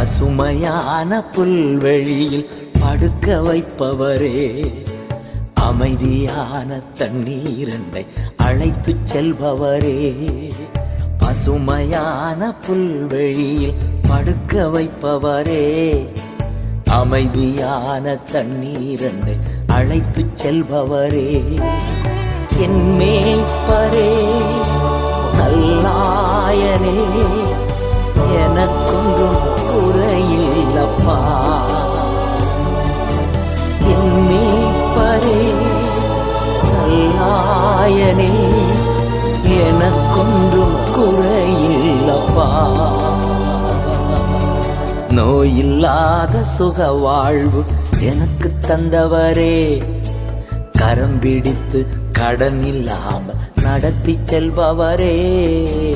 பசுமையான புல்வெளியில் படுக்க வைப்பவரே அமைதியான தண்ணீரண்டை அழைத்து செல்பவரே. பசுமையான புல்வெளியில் படுக்க வைப்பவரே அமைதியான தண்ணீரண்டை அழைத்து செல்பவரே. என் மேய்ப்பரே நல்லாயனே மகனே எனக்கொன்றும் குறையில்லப்பா. நோயில்லாத சுக வாழ்வு எனக்கு தந்தவரே. கரம் பிடித்து கடன் இல்லாமல் நடத்தி செல்பவரே.